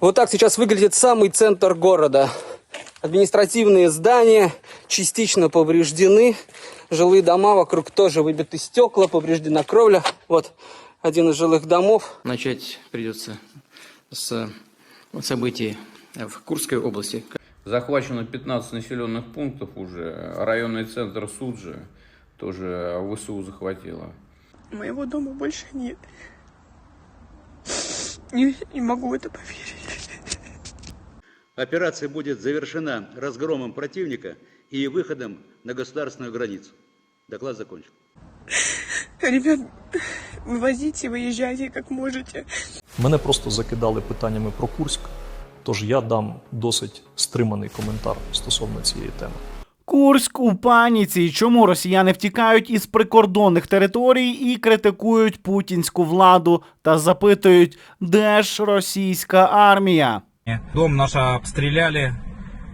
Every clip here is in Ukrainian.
Вот так сейчас выглядит самый центр города. Административные здания частично повреждены. Жилые дома вокруг тоже выбиты стекла, повреждена кровля. Вот один из жилых домов. Начать придется с событий в Курской области. Захвачено 15 населенных пунктов уже. Районный центр Суджи тоже ВСУ захватило. Моего дома больше нет. Не, не могу в это поверить. Операция будет завершена разгромом противника и выходом на государственную границу. Доклад закончен. Ребят, вывозите, выезжайте как можете. Мене просто закидали питаннями про Курськ, тож я дам досить стриманий коментар стосовно цієї теми. Курськ у паніці. Чому росіяни втікають із прикордонних територій і критикують путінську владу та запитують, де ж російська армія? Дом наш обстреляли,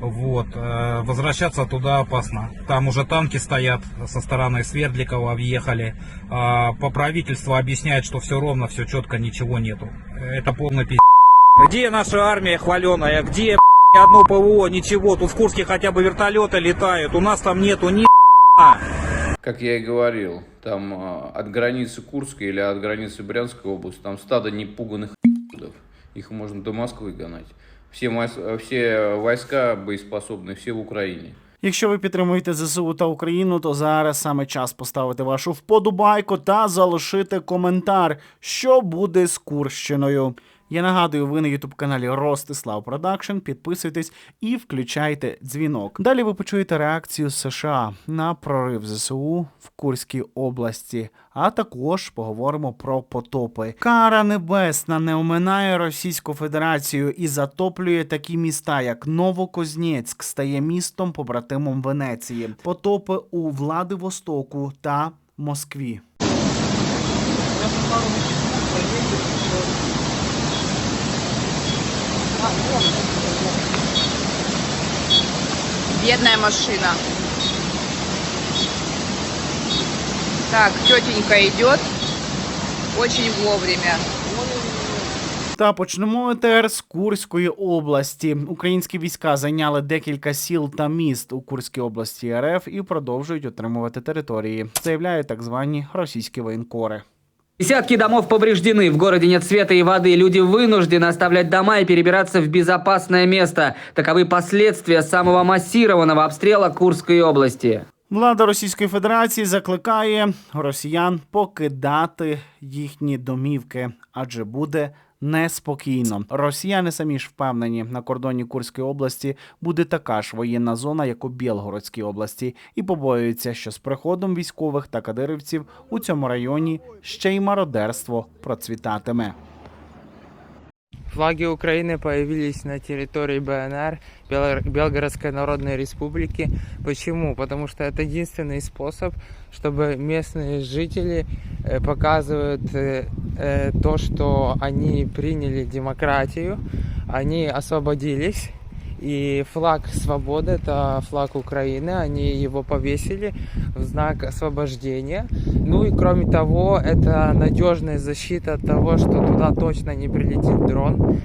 вот, э, возвращаться туда опасно. Там уже танки стоят со стороны Свердликова, въехали. А, По правительству объясняют, что все ровно, все четко, ничего нету. Это полный пиздец. Где наша армия хваленая? Где ни одно ПВО, ничего? Тут в Курске хотя бы вертолеты летают, у нас там нету ни Как я и говорил, там а, от границы Курской или от границы Брянской области, там стадо непуганных. Их можно до Москвы гонать. Всі все войска боеспособны, всі в Україні. Якщо ви підтримуєте ЗСУ та Україну, то зараз саме час поставити вашу вподобайку та залишити коментар, що буде з Курщиною. Я нагадую, ви на ютуб каналі Ростислав Продакшн. Підписуйтесь і включайте дзвінок. Далі ви почуєте реакцію США на прорив ЗСУ в Курській області. А також поговоримо про потопи. Кара небесна не оминає Російську Федерацію і затоплює такі міста, як Новокознєцьк, стає містом побратимом Венеції, потопи у Владивостоку та Москві. Бедная машина. Так, тетенька идет. Очень вовремя. Та почнемо етер з Курської області. Українські війська зайняли декілька сіл та міст у Курській області РФ і продовжують отримувати території. Заявляють так звані російські воєнкори. Десятки домов повреждены, в городе нет света и воды, люди вынуждены оставлять дома и перебираться в безопасное место. Таковы последствия самого массированного обстрела Курской области. Влада Російської Федерації закликає росіян покидати їхні домівки, адже буде неспокійно. Росіяни самі ж впевнені, на кордоні Курської області буде така ж воєнна зона, як у Білгородській області, і побоюються, що з приходом військових та кадирівців у цьому районі ще й мародерство процвітатиме. Флаги Украины появились на территории БНР, Бело- Белгородской Народной Республики. Почему? Потому что это единственный способ, чтобы местные жители э, показывают э, э, то, что они приняли демократию, они освободились. И флаг свободы, это флаг Украины, они его повесили в знак освобождения. Ну и кроме того, это надежная защита от того, что туда точно не прилетит дрон.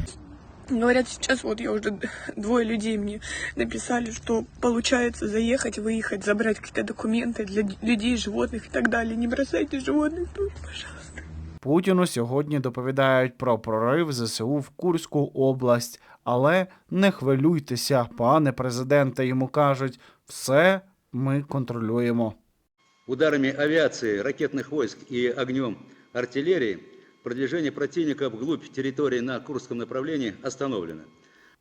Говорят, сейчас вот я уже двое людей мне написали, что получается заехать, выехать, забрать какие-то документы для людей, животных и так далее. Не бросайте животных тут, пожалуйста. Путіну сьогодні доповідають про прорив ЗСУ в Курську область. Але не хвилюйтеся, пане президенте. Йому кажуть, все ми контролюємо. Ударами авіації, ракетних войск і огнем артилерії продвіження противника вглубь території на Курському направленні остановлено.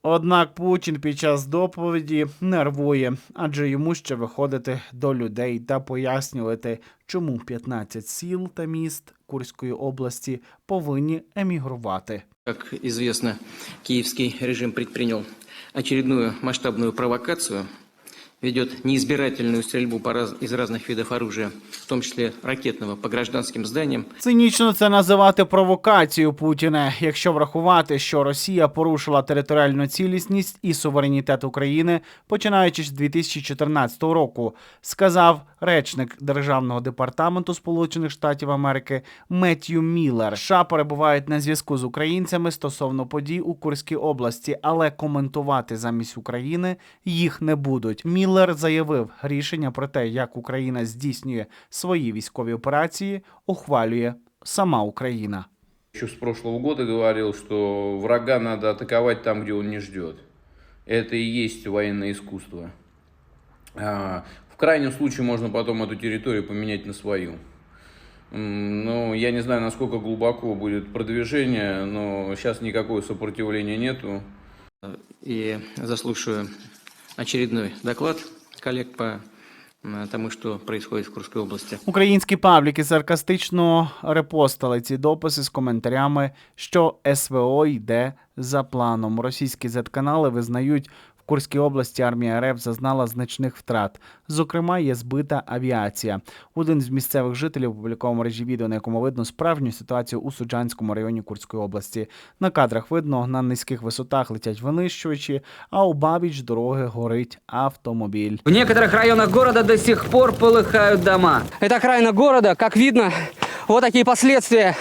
Однак Путін під час доповіді нервує, адже йому ще виходити до людей та пояснювати, чому 15 сіл та міст Курської області повинні емігрувати. Як известно, київський режим предпринял очередную масштабную провокацию. Ведет неизбирательную стрельбу по раз- из разных видов оружия, в том числе ракетного, по гражданским зданиям, Цинічно це називати провокацією Путіна, якщо врахувати, що Росія порушила територіальну цілісність і суверенітет України, починаючи з 2014 року, сказав речник Державного департаменту Сполучених Штатів Америки Меттью Міллер. США перебувають на зв'язку з українцями стосовно подій у Курській області, але коментувати замість України їх не будуть. Міллер заявив, рішення про те, як Україна здійснює свої військові операції, ухвалює сама Україна. Еще с прошлого года говорил, что врага надо атаковать там, где он не ждет. Это и есть военное искусство. В крайнем случае можно потом эту территорию поменять на свою. Ну, я не знаю, насколько глубоко будет продвижение, но сейчас никакого сопротивления нету. и заслушаю очередной доклад коллег по тому, що происходит в Курській області, Українські пабліки саркастично репостили ці дописи з коментарями, що СВО йде за планом. Російські Z-канали визнають. В Курській області армія РФ зазнала значних втрат. Зокрема, є збита авіація. Один з місцевих жителів опублікував в мережі відео, на якому видно справжню ситуацію у Суджанському районі Курської області. На кадрах видно, на низьких висотах летять винищувачі, а у бабіч дороги горить автомобіль. В некоторых районах города до сих пор полыхают дома. Это окраина города. Как видно, вот такие последствия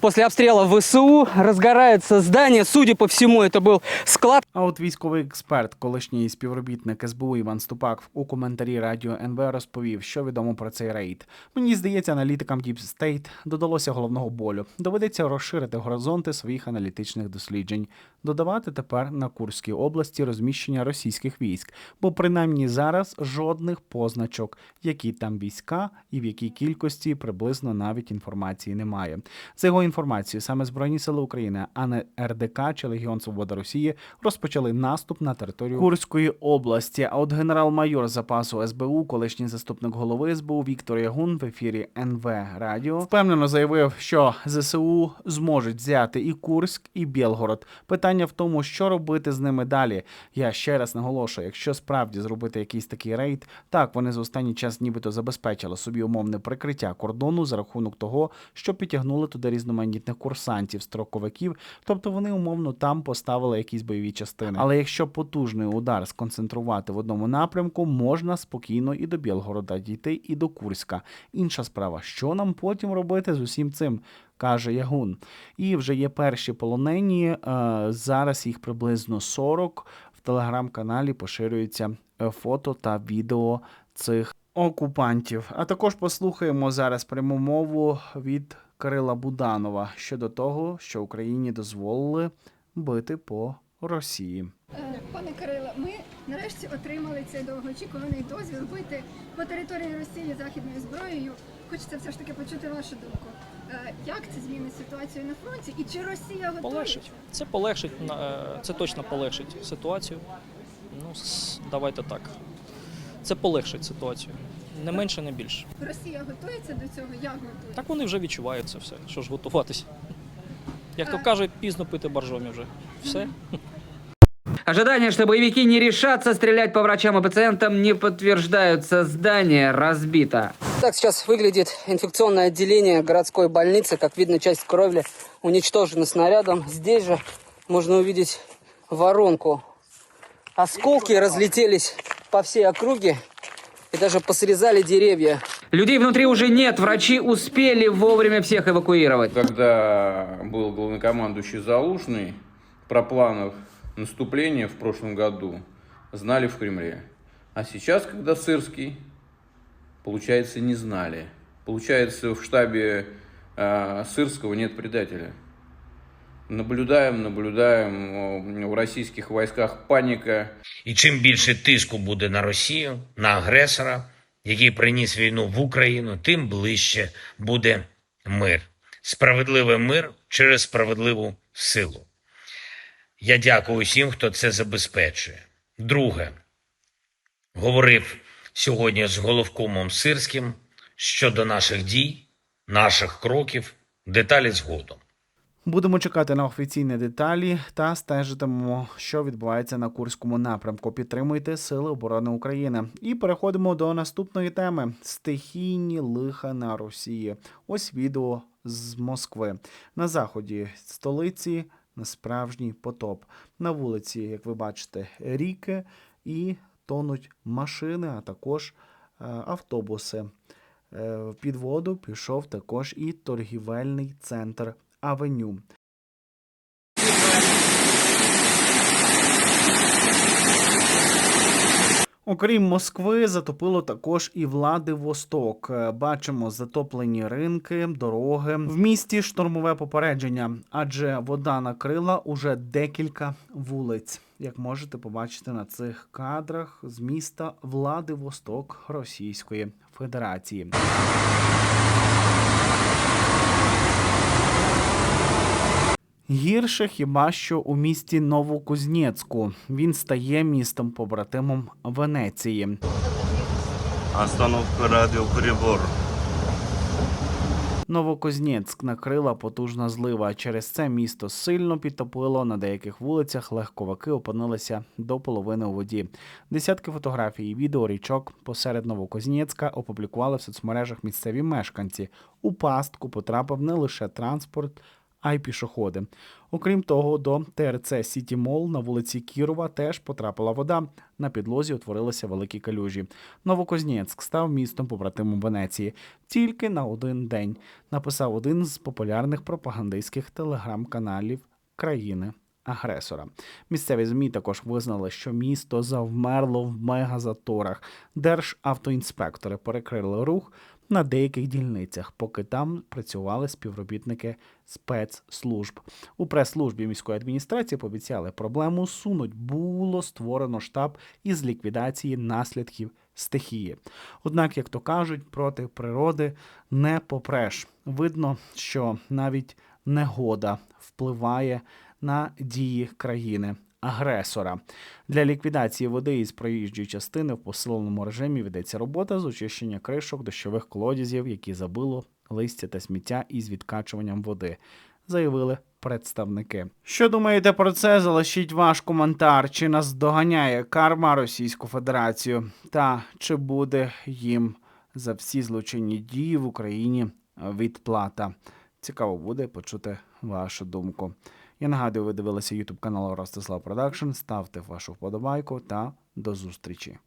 после обстрела ВСУ. розгорається здание. Судя по всему, это был склад. А от військовий експерт, колишній співробітник СБУ Іван Ступак у коментарі радіо НВ розповів, що відомо про цей рейд. Мені здається, аналітикам Deep State додалося головного болю. Доведеться розширити горизонти своїх аналітичних досліджень, додавати тепер на Курській області розміщення російських військ, бо принаймні зараз жодних позначок, які там війська і в якій кількості приблизно навіть інформації немає. За його інформацією, саме Збройні сили України, а не РДК чи Легіон Свобода Росії розпочали наступ на територію Курської області. А от генерал-майор запасу СБУ, колишній заступник голови СБУ Віктор Ягун в ефірі НВ Радіо впевнено заявив, що ЗСУ зможуть взяти і Курськ, і Білгород. Питання в тому, що робити з ними далі. Я ще раз наголошую, якщо справді зробити якийсь такий рейд, так вони за останній час нібито забезпечили собі умовне прикриття кордону за рахунок того, що підтягнули туди різноманітних курсантів, строковиків, тобто вони умовно там поставили якісь бойові частини. Але якщо потужний удар сконцентрувати в одному напрямку, можна спокійно і до Білгорода дійти, і до Курська. Інша справа, що нам потім робити з усім цим? Каже Ягун. І вже є перші полонені. е, Зараз їх приблизно 40. В телеграм-каналі поширюються е, фото та відео цих окупантів. А також послухаємо зараз пряму мову від Кирила Буданова щодо того, що Україні дозволили бити по Росії. Е, Пане Кириле, ми нарешті отримали цей довгоочікуваний дозвіл бити по території Росії західною зброєю. Хочеться все ж таки почути вашу думку. Е, Як це змінить ситуацію на фронті і чи Росія готує? Полегшить. Це полегшить, е, це точно полегшить ситуацію. Ну, давайте так. Це полегшить ситуацію. Не менше, не більше. Росія готується до цього? Як готує? Так вони вже відчувають це все. Що ж готуватися? Як то кажуть, пізно пити боржомі вже. Все. Ожидание, что боевики не решатся стрелять по врачам и пациентам, не подтверждаются. Здание разбито. Так сейчас выглядит инфекционное отделение городской больницы. Как видно, часть кровли уничтожена снарядом. Здесь же можно увидеть воронку. Осколки разлетелись по всей округе и даже посрезали деревья. Людей внутри уже нет. Врачи успели вовремя всех эвакуировать. Когда был главнокомандующий Залужный, про планов наступления в прошлом году знали в Кремле. А сейчас, когда Сырский, получается, не знали. Получается, в штабе э, Сырского нет предателя. Наблюдаем, наблюдаем, э, в российских войсках паника, І чим більше тиску буде на Росію, на агресора, який приніс війну в Україну, тим ближче буде мир. Справедливий мир через справедливу силу. Я дякую усім, хто це забезпечує. Друге, говорив сьогодні з головкомом Сирським щодо наших дій, наших кроків, деталі згодом. Будемо чекати на офіційні деталі та стежитимемо, що відбувається на Курському напрямку. Підтримуйте Сили оборони України. І переходимо до наступної теми: стихійні лиха на Росії. Ось відео з Москви. На заході столиці справжній потоп. На вулиці, як ви бачите, ріки і тонуть машини, а також е, автобуси. Е, під воду пішов також і торгівельний центр Авеню. Окрім Москви, затопило також і Владивосток. Е, Бачимо затоплені ринки, дороги. В місті штормове попередження, адже вода накрила уже декілька вулиць. Як можете побачити на цих кадрах з міста Владивосток Російської Федерації. Гірше хіба що у місті Новокузнєцьку. Він стає містом побратимом Венеції. Остановка радиоприбор. Новокузнєцьк накрила потужна злива. Через це місто сильно підтопило. На деяких вулицях легковаки опинилися до половини у воді. Десятки фотографій і відео річок посеред Новокузнєцька опублікували в соцмережах місцеві мешканці. У пастку потрапив не лише транспорт, а й пішоходи. Окрім того, до ТРЦ Сіті Мол на вулиці Кірова теж потрапила вода. На підлозі утворилися великі калюжі. Новокознєцьк став містом побратимом Венеції тільки на один день. Написав один з популярних пропагандистських телеграм-каналів країни. Агресора місцеві змі також визнали, що місто завмерло в мегазаторах. Державтоінспектори перекрили рух на деяких дільницях, поки там працювали співробітники спецслужб. У прес-службі міської адміністрації пообіцяли проблему сунуть. Було створено штаб із ліквідації наслідків стихії. Однак, як то кажуть, проти природи не попреш. Видно, що навіть негода впливає на дії країни. Агресора для ліквідації води із проїжджої частини в посиленому режимі ведеться робота з очищення кришок дощових колодязів, які забило листя та сміття із відкачуванням води, заявили представники. Що думаєте про це? Залишіть ваш коментар. Чи нас доганяє карма Російську Федерацію, та чи буде їм за всі злочинні дії в Україні відплата? Цікаво буде почути вашу думку. Я нагадую, ви дивилися YouTube канал Ростислав Продакшн. Ставте вашу вподобайку та до зустрічі.